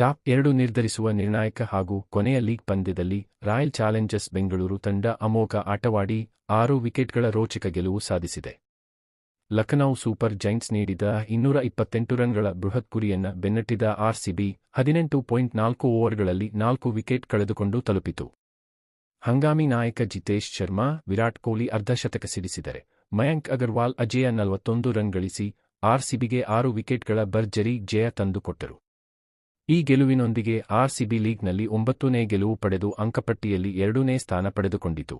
Top ಎರಡು ನಿರ್ಧರಿಸುವ ನಿರ್ಣಾಯಕ ಹಾಗೂ ಕೊನೆಯ ಲೀಗ್ ಪಂದ್ಯದಲ್ಲಿ ರಾಯಲ್ ಚಾಲೆಂಜರ್ಸ್ ಬೆಂಗಳೂರು ತಂಡ ಅಮೋಘ ಆಟವಾಡಿ ಆರು ವಿಕೆಟ್ಗಳ ರೋಚಕ ಗೆಲುವು ಸಾಧಿಸಿದೆ. ಲಖನೌ ಸೂಪರ್ ಜೈಂಟ್ಸ್ ನೀಡಿದ ಇನ್ನೂರ ಇಪ್ಪತ್ತೆಂಟು ರನ್ಗಳ ಬೃಹತ್ ಗುರಿಯನ್ನ ಬೆನ್ನಟ್ಟಿದ ಆರ್ಸಿಬಿ ಹದಿನೆಂಟು ಪಾಯಿಂಟ್ ನಾಲ್ಕು ಓವರ್ಗಳಲ್ಲಿ ನಾಲ್ಕು ವಿಕೆಟ್ ಕಳೆದುಕೊಂಡು ತಲುಪಿತು. ಹಂಗಾಮಿ ನಾಯಕ ಜಿತೇಶ್ ಶರ್ಮಾ, ವಿರಾಟ್ ಕೊಹ್ಲಿ ಅರ್ಧಶತಕ ಸಿಡಿಸಿದರೆ, ಮಯಾಂಕ್ ಅಗರ್ವಾಲ್ ಅಜೇಯ ನಲವತ್ತೊಂದು ರನ್ ಗಳಿಸಿ ಆರ್ಸಿಬಿಗೆ ಆರು ವಿಕೆಟ್ಗಳ ಭರ್ಜರಿ ಜಯ ತಂದುಕೊಟ್ಟರು. ಈ ಗೆಲುವಿನೊಂದಿಗೆ ಆರ್ಸಿಬಿ ಲೀಗ್ನಲ್ಲಿ ಒಂಬತ್ತನೇ ಗೆಲುವು ಪಡೆದು ಅಂಕಪಟ್ಟಿಯಲ್ಲಿ ಎರಡನೇ ಸ್ಥಾನ ಪಡೆದುಕೊಂಡಿತು.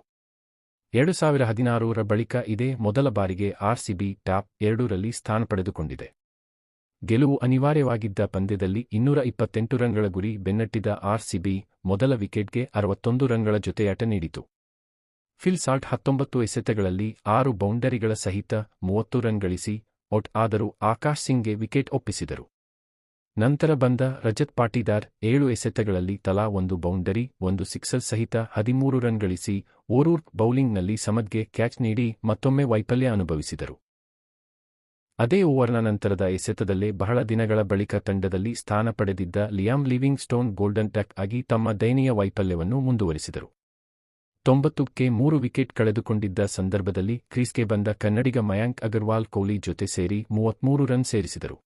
ಎರಡು ಸಾವಿರ ಹದಿನಾರರ ಬಳಿಕ ಇದೇ ಮೊದಲ ಬಾರಿಗೆ ಆರ್ಸಿಬಿ ಟಾಪ್ ಎರಡರಲ್ಲಿ ಸ್ಥಾನ ಪಡೆದುಕೊಂಡಿದೆ. ಗೆಲುವು ಅನಿವಾರ್ಯವಾಗಿದ್ದ ಪಂದ್ಯದಲ್ಲಿ ಇನ್ನೂರ ಇಪ್ಪತ್ತೆಂಟು ರನ್ಗಳ ಗುರಿ ಬೆನ್ನಟ್ಟಿದ ಆರ್ಸಿಬಿ ಮೊದಲ ವಿಕೆಟ್ಗೆ ಅರವತ್ತೊಂದು ರನ್ಗಳ ಜೊತೆಯಾಟ ನೀಡಿತು. ಫಿಲ್ ಸಾಲ್ಟ್ ಹತ್ತೊಂಬತ್ತು ಎಸೆತಗಳಲ್ಲಿ ಆರು ಬೌಂಡರಿಗಳ ಸಹಿತ ಮೂವತ್ತು ರನ್ ಗಳಿಸಿ, ಔಟ್ ಆದರೂ ಆಕಾಶ್ ಸಿಂಗ್ಗೆ ವಿಕೆಟ್ ಒಪ್ಪಿಸಿದರು. ನಂತರ ಬಂದ ರಜತ್ ಪಾಟೀದಾರ್ ಏಳು ಎಸೆತಗಳಲ್ಲಿ ತಲಾ ಒಂದು ಬೌಂಡರಿ, ಒಂದು ಸಿಕ್ಸರ್ ಸಹಿತ ಹದಿಮೂರು ರನ್ ಗಳಿಸಿ ಓರೂರ್ ಬೌಲಿಂಗ್ನಲ್ಲಿ ಸಮದ್ಗೆ ಕ್ಯಾಚ್ ನೀಡಿ ಮತ್ತೊಮ್ಮೆ ವೈಫಲ್ಯ ಅನುಭವಿಸಿದರು. ಅದೇ ಓವರ್ನ ನಂತರದ ಎಸೆತದಲ್ಲೇ ಬಹಳ ದಿನಗಳ ಬಳಿಕ ತಂಡದಲ್ಲಿ ಸ್ಥಾನ ಪಡೆದಿದ್ದ Liam Livingstone golden duck ಆಗಿ ತಮ್ಮ ದಯನೀಯ ವೈಫಲ್ಯವನ್ನು ಮುಂದುವರಿಸಿದರು. ತೊಂಬತ್ತಕ್ಕೆ ಮೂರು ವಿಕೆಟ್ ಕಳೆದುಕೊಂಡಿದ್ದ ಸಂದರ್ಭದಲ್ಲಿ ಕ್ರೀಸ್ಗೆ ಬಂದ ಕನ್ನಡಿಗ ಮಯಾಂಕ್ ಅಗರ್ವಾಲ್ ಕೊಹ್ಲಿ ಜೊತೆ ಸೇರಿ ಮೂವತ್ಮೂರು ರನ್ ಸೇರಿಸಿದರು.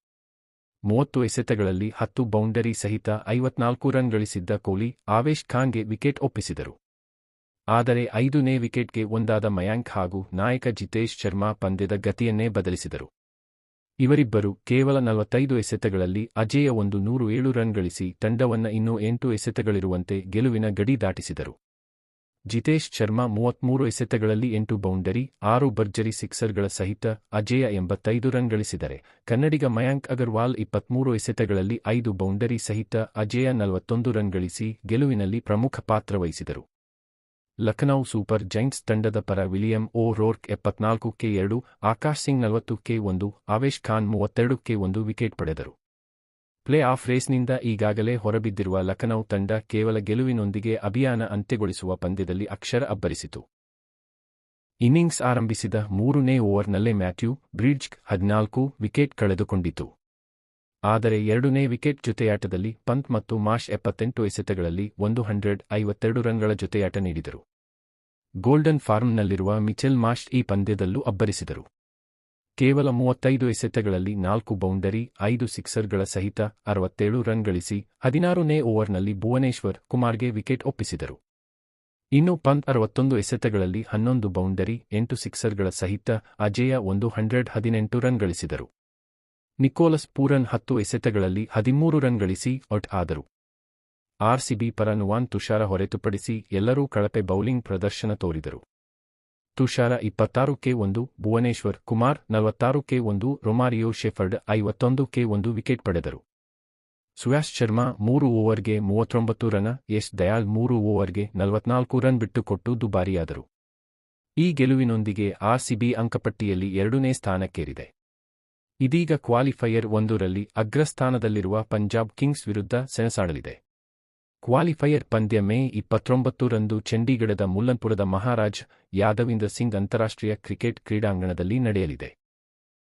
ಮೂವತ್ತು ಎಸೆತಗಳಲ್ಲಿ ಹತ್ತು ಬೌಂಡರಿ ಸಹಿತ ಐವತ್ನಾಲ್ಕು ರನ್ ಗಳಿಸಿದ್ದ ಕೊಹ್ಲಿ ಆವೇಶ್ ಖಾನ್ಗೆ ವಿಕೆಟ್ ಒಪ್ಪಿಸಿದರು. ಆದರೆ ಐದನೇ ವಿಕೆಟ್ಗೆ ಒಂದಾದ ಮಯಾಂಕ್ ಹಾಗೂ ನಾಯಕ ಜಿತೇಶ್ ಶರ್ಮಾ ಪಂದ್ಯದ ಗತಿಯನ್ನೇ ಬದಲಿಸಿದರು. ಇವರಿಬ್ಬರು ಕೇವಲ ನಲವತ್ತೈದು ಎಸೆತಗಳಲ್ಲಿ ಅಜೇಯ ಒಂದು ನೂರು ಏಳು ರನ್ ಗಳಿಸಿ ತಂಡವನ್ನ ಇನ್ನೂ ಎಂಟು ಎಸೆತಗಳಿರುವಂತೆ ಗೆಲುವಿನ ಗಡಿ ದಾಟಿಸಿದರು. ಜಿತೇಶ್ ಶರ್ಮಾ ಮೂವತ್ಮೂರು ಎಸೆತಗಳಲ್ಲಿ ಎಂಟು ಬೌಂಡರಿ, ಆರು ಭರ್ಜರಿ ಸಿಕ್ಸರ್ಗಳ ಸಹಿತ ಅಜೇಯ ಎಂಬತ್ತೈದು ರನ್ ಗಳಿಸಿದರೆ. ಕನ್ನಡಿಗ ಮಯಾಂಕ್ ಅಗರ್ವಾಲ್ ಇಪ್ಪತ್ಮೂರು ಎಸೆತಗಳಲ್ಲಿ ಐದು ಬೌಂಡರಿ ಸಹಿತ ಅಜೇಯ ನಲವತ್ತೊಂದು ರನ್ ಗಳಿಸಿ ಗೆಲುವಿನಲ್ಲಿ ಪ್ರಮುಖ ಪಾತ್ರ ವಹಿಸಿದರು. ಲಖನೌ ಸೂಪರ್ ಜೈಂಟ್ಸ್ ತಂಡದ ಪರ ವಿಲಿಯಂ ಓ ರೋರ್ಕ್ ಎಪ್ಪತ್ನಾಲ್ಕು ಕೆ ಎರಡು, ಆಕಾಶ್ ಸಿಂಗ್ ನಲವತ್ತು ಕೆ ಒಂದು, ಆವೇಶ್ ಖಾನ್ ಮೂವತ್ತೆರಡು ಕೆ ಒಂದು ವಿಕೆಟ್ ಪಡೆದರು. ಪ್ಲೇ ಆಫ್ ರೇಸ್ನಿಂದ ಈಗಾಗಲೇ ಹೊರಬಿದ್ದಿರುವ ಲಖನೌ ತಂಡ ಕೇವಲ ಗೆಲುವಿನೊಂದಿಗೆ ಅಭಿಯಾನ ಅಂತ್ಯಗೊಳಿಸುವ ಪಂದ್ಯದಲ್ಲಿ ಅಕ್ಷರ ಅಬ್ಬರಿಸಿತು. ಇನ್ನಿಂಗ್ಸ್ ಆರಂಭಿಸಿದ ಮೂರನೇ ಓವರ್ನಲ್ಲೇ ಮ್ಯಾಥ್ಯೂ ಬ್ರಿಡ್ಜ್ ಹದಿನಾಲ್ಕು ವಿಕೆಟ್ ಕಳೆದುಕೊಂಡಿತು. ಆದರೆ ಎರಡನೇ ವಿಕೆಟ್ ಜೊತೆಯಾಟದಲ್ಲಿ ಪಂತ್ ಮತ್ತು ಮಾಶ್ ಎಪ್ಪತ್ತೆಂಟು ಎಸೆತಗಳಲ್ಲಿ ಒಂದು ಹಂಡ್ರೆಡ್ ಐವತ್ತೆರಡು ರನ್ಗಳ ಜೊತೆಯಾಟ ನೀಡಿದರು. ಗೋಲ್ಡನ್ ಫಾರ್ಮ್ನಲ್ಲಿರುವ ಮಿಚೆಲ್ ಮಾಶ್ ಈ ಪಂದ್ಯದಲ್ಲೂ ಅಬ್ಬರಿಸಿದರು. ಕೇವಲ ಮೂವತ್ತೈದು ಎಸೆತಗಳಲ್ಲಿ ನಾಲ್ಕು ಬೌಂಡರಿ, ಐದು ಸಿಕ್ಸರ್ಗಳ ಸಹಿತ ಅರವತ್ತೇಳು ರನ್ ಗಳಿಸಿ ಹದಿನಾರನೇ ಓವರ್ನಲ್ಲಿ ಭುವನೇಶ್ವರ್ ಕುಮಾರ್ಗೆ ವಿಕೆಟ್ ಒಪ್ಪಿಸಿದರು. ಇನ್ನು ಪಂತ್ ಅರವತ್ತೊಂದು ಎಸೆತಗಳಲ್ಲಿ ಹನ್ನೊಂದು ಬೌಂಡರಿ, ಎಂಟು ಸಿಕ್ಸರ್ಗಳ ಸಹಿತ ಅಜೇಯ ಒಂದು ಹಂಡ್ರೆಡ್ ಹದಿನೆಂಟು ರನ್ ಗಳಿಸಿದರು. ನಿಕೋಲಸ್ ಪೂರನ್ ಹತ್ತು ಎಸೆತಗಳಲ್ಲಿ ಹದಿಮೂರು ರನ್ ಗಳಿಸಿ ಔಟ್ ಆದರು. ಆರ್ಸಿಬಿ ಪರ ನುವಾನ್ ತುಷಾರ ಹೊರತುಪಡಿಸಿ ಎಲ್ಲರೂ ಕಳಪೆ ಬೌಲಿಂಗ್ ಪ್ರದರ್ಶನ ತೋರಿದರು. ತುಷಾರ ಇಪ್ಪತ್ತಾರು ಕೆ ಒಂದು, ಭುವನೇಶ್ವರ್ ಕುಮಾರ್ ನಲವತ್ತಾರು ಕೆ ಒಂದು, ರೊಮಾರಿಯೋ ಶೆಫರ್ಡ್ ಐವತ್ತೊಂದು ಕೆ ಒಂದು ವಿಕೆಟ್ ಪಡೆದರು. ಸುಯಾಶ್ ಶರ್ಮಾ ಮೂರು ಓವರ್ಗೆ ಮೂವತ್ತೊಂಬತ್ತು ರನ್ ಎಸ್ ದಯಾಲ್ ಮೂರು ಓವರ್ಗೆ ನಲವತ್ನಾಲ್ಕು ರನ್ ಬಿಟ್ಟುಕೊಟ್ಟು ದುಬಾರಿಯಾದರು. ಈ ಗೆಲುವಿನೊಂದಿಗೆ ಆರ್ಸಿಬಿ ಅಂಕಪಟ್ಟಿಯಲ್ಲಿ ಎರಡನೇ ಸ್ಥಾನಕ್ಕೇರಿದೆ. ಇದೀಗ ಕ್ವಾಲಿಫೈಯರ್ ಒಂದರಲ್ಲಿ ಅಗ್ರಸ್ಥಾನದಲ್ಲಿರುವ ಪಂಜಾಬ್ ಕಿಂಗ್ಸ್ ವಿರುದ್ಧ ಸೆಣಸಾಡಲಿದೆ. ಕ್ವಾಲಿಫೈಯರ್ ಪಂದ್ಯ ಮೇ ಇಪ್ಪತ್ತೊಂಬತ್ತು ರಂದು ಚಂಡೀಗಢದ ಮುಲ್ಲನ್ಪುರದ ಮಹಾರಾಜ್ ಯಾದವಿಂದರ್ ಸಿಂಗ್ ಅಂತಾರಾಷ್ಟ್ರೀಯ ಕ್ರಿಕೆಟ್ ಕ್ರೀಡಾಂಗಣದಲ್ಲಿ ನಡೆಯಲಿದೆ.